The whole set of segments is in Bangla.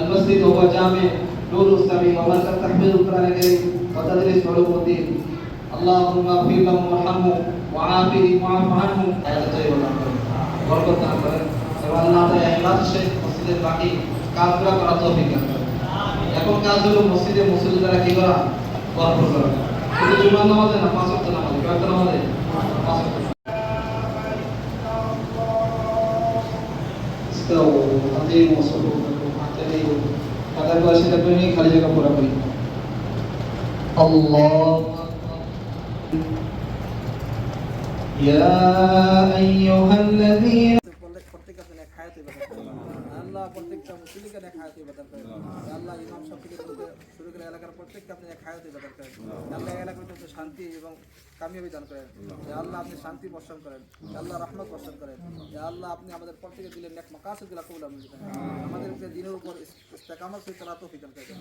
المسجد وهو جامع نور السبيل ومركز تحفيظ القرآن الكريم وتدريس علوم الدين اللهم اغفر لهم وارحمهم وعافهم واعف عنهم حياة طيبة দান করেন বরকত দান করেন এবং আল্লাহ তাআলা এই মাসে মসজিদের বাকি কাজগুলো করার তৌফিক দান করেন এখন কাজ হলো মসজিদে মুসল্লিরা কি করা বরকত করা শুধু জুমার নামাজে না পাঁচ ওয়াক্ত নামাজে কয়েকটা নামাজে পাঁচ ওয়াক্ত استووا أقيموا صفوفكم واعتدلوا তারপর সেটা করে খালি জায়গা পুরা করি। আল্লাহ ইয়া আইয়ুহাল্লাযীনা আছে আল্লাহ প্রত্যেকটা আছে আল্লাহ ইমাম এলাকার প্রত্যেককে আপনি এক দান করেন আল্লাহ এলাকার মধ্যে শান্তি এবং কামিয়াবি দান করেন। আল্লাহ আপনি শান্তি বর্ষণ করেন আল্লাহ রহমত বর্ষণ করেন আল্লাহ আপনি আমাদের প্রত্যেকে দিলেন এক দিলা কবুল আমল আমাদেরকে দিনের উপর ইস্তেকামত সহিত রাত দান করেন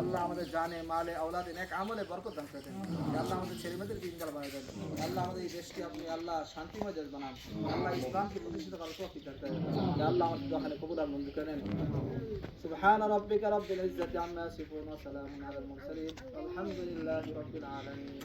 আল্লাহ আমাদের জানে, মালে, আওলাদে এক আমলে বরকত দান করেন আল্লাহ আমাদের ছেলেমেয়েদের দিন দিনকাল বানিয়ে দেন। আল্লাহ আমাদের এই দেশকে আপনি আল্লাহ শান্তিময় দেশ বানান আল্লাহ ইসলামকে প্রতিষ্ঠিত করার তৌফিক দান করেন যে আল্লাহ আমাদের দোকানে কবুল আর মঞ্জুর করেন سبحان ربك رب العزة عما يصفون وسلام على المرسلين والحمد لله رب العالمين